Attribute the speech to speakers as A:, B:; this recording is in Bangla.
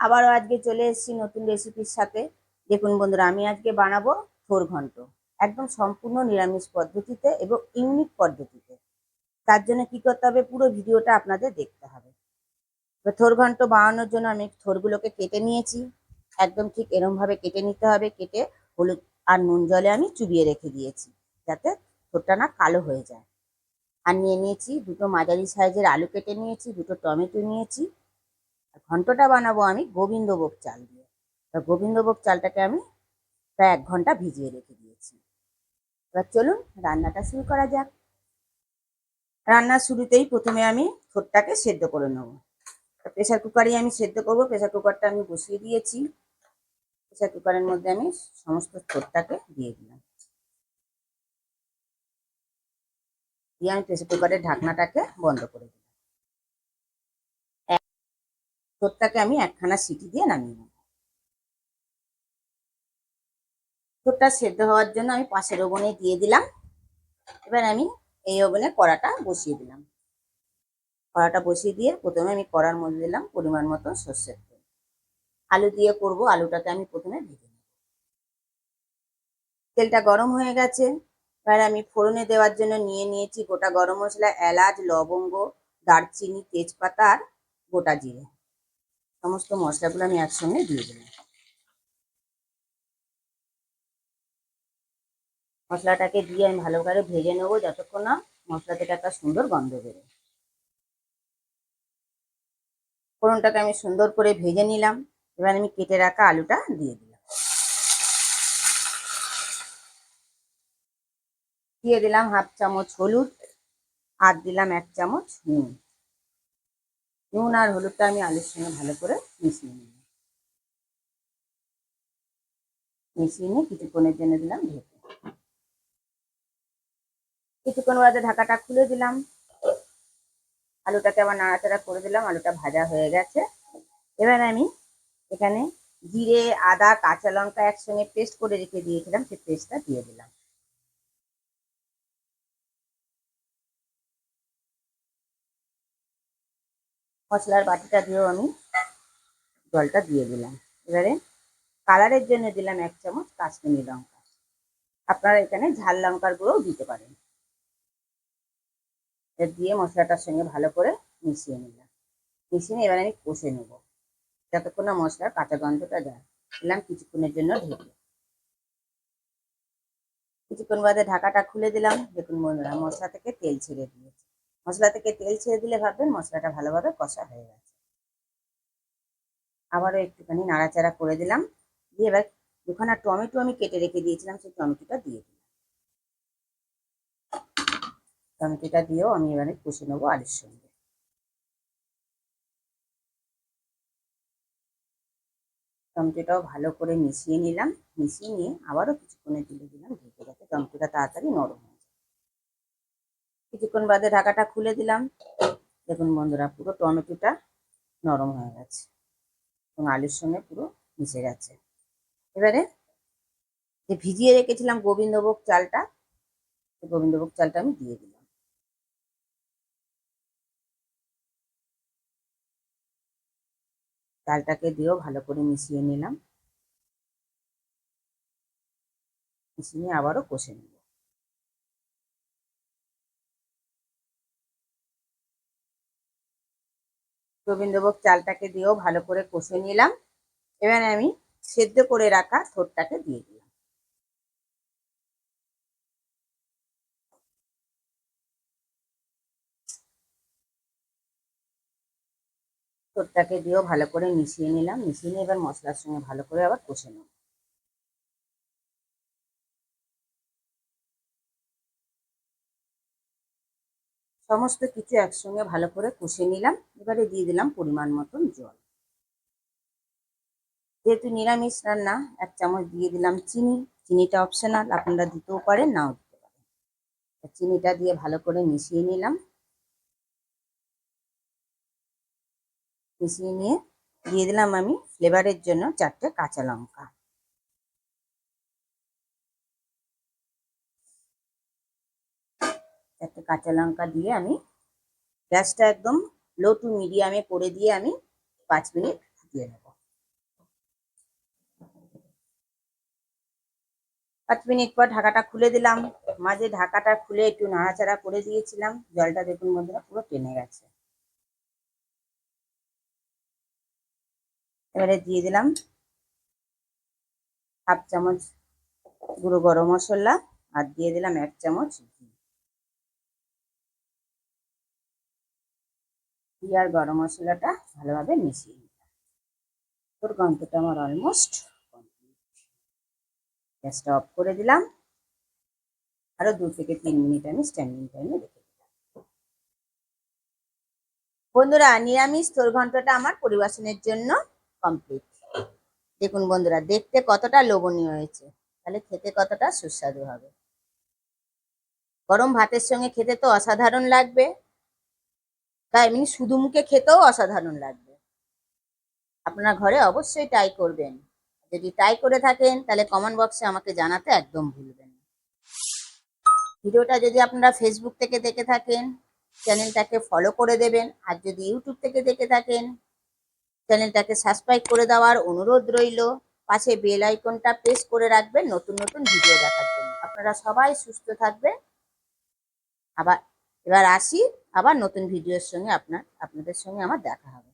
A: আবারও আজকে চলে এসেছি নতুন রেসিপির সাথে। দেখুন বন্ধুরা, আমি আজকে বানাবো থোর ঘন্ট। একদম সম্পূর্ণ নিরামিষ পদ্ধতিতে এবং ইউনিক পদ্ধতিতে। তার জন্য কি করতে হবে? পুরো ভিডিওটা আপনাদের দেখতে হবে। এবার থোর ঘন্ট বানানোর জন্য আমি থোরগুলোকে কেটে নিয়েছি। একদম ঠিক এরমভাবে কেটে নিতে হবে। কেটে হলুদ আর নুন জলে আমি চুবিয়ে রেখে দিয়েছি, যাতে থোরটা না কালো হয়ে যায়। আর নিয়ে নিয়েছি দুটো মাঝারি সাইজের আলু কেটে নিয়েছি, দুটো টমেটো নিয়েছি। ঘন্টটা বানাবো আমি গোবিন্দভোগ চাল দিয়ে। তা গোবিন্দভোগ চালটাকে আমি প্রায় এক ঘণ্টা ভিজিয়ে রেখে দিয়েছি। এবার চলুন রান্নাটা শুরু করা যাক। রান্নার শুরুতেই প্রথমে আমি থোরটাকে সেদ্ধ করে নেব। প্রেসার কুকারে আমি সেদ্ধ করব, প্রেসার কুকারটা আমি বসিয়ে দিয়েছি। প্রেসার কুকারের মধ্যে আমি সমস্ত থোরটাকে দিয়ে দিলাম। দিয়ে আমি প্রেসার কুকারের ঢাকনাটাকে বন্ধ করে দিলাম। থোরটাকে আমি একখানা সিটি দিয়ে নামিয়ে নেব। থোরটা সেদ্ধ হওয়ার জন্য আমি পাশের ওভেনে দিয়ে দিলাম। এবার আমি এই ওভেনে কড়াটা বসিয়ে দিলাম। কড়াটা বসিয়ে দিয়ে প্রথমে আমি কড়ার মধ্যে দিলাম পরিমাণ মতো সর্ষের তেল। আলু দিয়ে করব আলুটাকে আমি প্রথমে ভেজে নেব। তেলটা গরম হয়ে গেছে। এবার আমি ফোড়নে দেওয়ার জন্য নিয়ে নিয়েছি গোটা গরম মশলা, এলাচ, লবঙ্গ, দারচিনি, তেজপাতা আর গোটা জিরে। সমস্ত মশলাগুলো আমি একসঙ্গে দিয়ে দিলাম। মশলাটাকে দিয়ে আমি ভালো করে ভেজে নেব যতক্ষণ না মশলা থেকে একটা সুন্দর গন্ধ বেরোয়। ফোড়নটাকে আমি সুন্দর করে ভেজে নিলাম। এবার আমি কেটে রাখা আলুটা দিয়ে দিলাম। দিয়ে দিলাম হাফ চামচ হলুদ, আর দিলাম এক চামচ নুন। নুন আর হলুদটা আমি আলুর সঙ্গে ভালো করে মিশিয়ে নিলাম। মিশিয়ে নিয়ে কিছুক্ষণের জন্য দিলাম ঢেকে। কিছুক্ষণ বাদে ঢাকাটা খুলে দিলাম। আলুটাকে আবার নাড়াচাড়া করে দিলাম, আলুটা ভাজা হয়ে গেছে। এবার আমি এখানে জিরে, আদা, কাঁচা লঙ্কা একসঙ্গে পেস্ট করে রেখে দিয়েছিলাম, সেই পেস্টটা দিয়ে দিলাম। মশলার বাটিটা দিয়েও আমি জলটা দিয়ে দিলাম। এবারে কালারের জন্য দিলাম এক চামচ কাশ্মীরি লঙ্কা। আপনারা এখানে ঝাল লঙ্কার গুঁড়োও দিতে পারেন। দিয়ে মশলাটার সঙ্গে ভালো করে মিশিয়ে নিলাম। মিশিয়ে নিয়ে এবার আমি কষে নেব। যতক্ষণ না মশলার কাঁচা গন্ধটা যায়। দিলাম কিছুক্ষণের জন্য ঢেকে। কিছুক্ষণ বাদে ঢাকাটা খুলে দিলাম। দেখুন বন্ধুরা, মশলা থেকে তেল ছেড়ে দিয়েছে। মশলা থেকে তেল ছেড়ে দিলে ভাববেন মশলাটা ভালোভাবে কষা হয়ে গেছে। আবারও একটুখানি নাড়াচাড়া করে দিলাম। দিয়ে এবার দুখানা টমেটো আমি কেটে রেখে দিয়েছিলাম, সেই টমেটোটা দিয়ে দিলাম। টমেটোটা দিয়েও আমি এবারে কষে নেব আলুর সঙ্গে। টমেটোটাও ভালো করে মিশিয়ে নিলাম। মিশিয়ে নিয়ে আবারও কিছুক্ষণে তুলে দিলাম ঢেকে যাতে টমেটোটা তাড়াতাড়ি নরম কিছুক্ষণ বাদে ঢাকাটা খুলে দিলাম। দেখুন বন্ধুরা, পুরো টমেটোটা নরম হয়ে গেছে এবং আলুর সঙ্গে পুরো মিশে গেছে। এবারে যে ভিজিয়ে রেখেছিলাম গোবিন্দভোগ চালটা গোবিন্দভোগ চালটা আমি দিয়ে দিলাম। চালটাকে দিয়েও ভালো করে মিশিয়ে নিলাম। মিশিয়ে আবারও কষে নেব। গোবিন্দভোগ চালটাকে দিয়েও ভালো করে কষে নিলাম। এবার আমি সেদ্ধ করে রাখা থোরটাকে দিয়ে দিলাম। থোরটাকে দিয়েও ভালো করে মিশিয়ে নিলাম। মিশিয়ে নিয়ে এবার মশলার সঙ্গে ভালো করে আবার কষে নেব। সমস্ত কিছু একসঙ্গে ভালো করে কষে নিলাম। এবারে দিয়ে দিলাম পরিমাণ মতন জল। যেহেতু নিরামিষ রান্না, এক চামচ দিয়ে দিলাম চিনি। চিনিটা অপশনাল আপনারা দিতেও পারেন, নাও দিতে পারেন। চিনিটা দিয়ে ভালো করে মিশিয়ে নিলাম। মিশিয়ে নিয়ে দিয়ে দিলাম আমি ফ্লেভারের জন্য চারটে কাঁচা লঙ্কা। একটা কাঁচা লঙ্কা দিয়ে আমি গ্যাসটা একদম লো টু মিডিয়ামে করে দিয়ে আমি পাঁচ মিনিট দিয়ে নেব। পাঁচ মিনিট পর ঢাকাটা খুলে দিলাম। মাঝে ঢাকাটা খুলে একটু নাড়াচাড়া করে দিয়েছিলাম। জলটা দেখুন বন্ধুরা পুরো টেনে গেছে। এবারে দিয়ে দিলাম হাফ চামচ গুঁড়ো গরম মশলা আর দিয়ে দিলাম এক চামচ ঘি আর গরম মশলাটা ভালোভাবে মিশিয়ে নিলাম তোর গন্ধটা আমার অলমোস্ট গ্যাসটা অফ করে দিলাম। আরও দু থেকে তিন মিনিট আমি স্ট্যান্ডিং টাইমে রেখে দিলাম। বন্ধুরা, নিরামিষ তোর ঘন্টটা আমার পরিবেশনের জন্য কমপ্লিট দেখুন বন্ধুরা, দেখতে কতটা লোভনীয় হয়েছে। তাহলে খেতে কতটা সুস্বাদু হবে। গরম ভাতের সঙ্গে খেতে তো অসাধারণ লাগবে। তাই এমনি শুধু মুখে খেতেও অসাধারণ লাগবে। আপনার ঘরে অবশ্যই ট্রাই করবেন। যদি ট্রাই করে থাকেন, তাহলে কমেন্ট বক্সে আমাকে জানাতে একদম ভুলবেন ভিডিওটা যদি আপনারা ফেসবুক থেকে দেখে থাকেন, চ্যানেলটাকে ফলো করে দেবেন। আর যদি ইউটিউব থেকে দেখে থাকেন, চ্যানেলটাকে সাবস্ক্রাইব করে দেওয়ার অনুরোধ রইল। পাশে বেল আইকনটা প্রেস করে রাখবেন নতুন নতুন ভিডিও দেখার জন্য। আপনারা সবাই সুস্থ থাকবেন। আবার এবার আসি আবার নতুন ভিডিওর সঙ্গে আপনার আপনাদের সঙ্গে আমার দেখা হবে।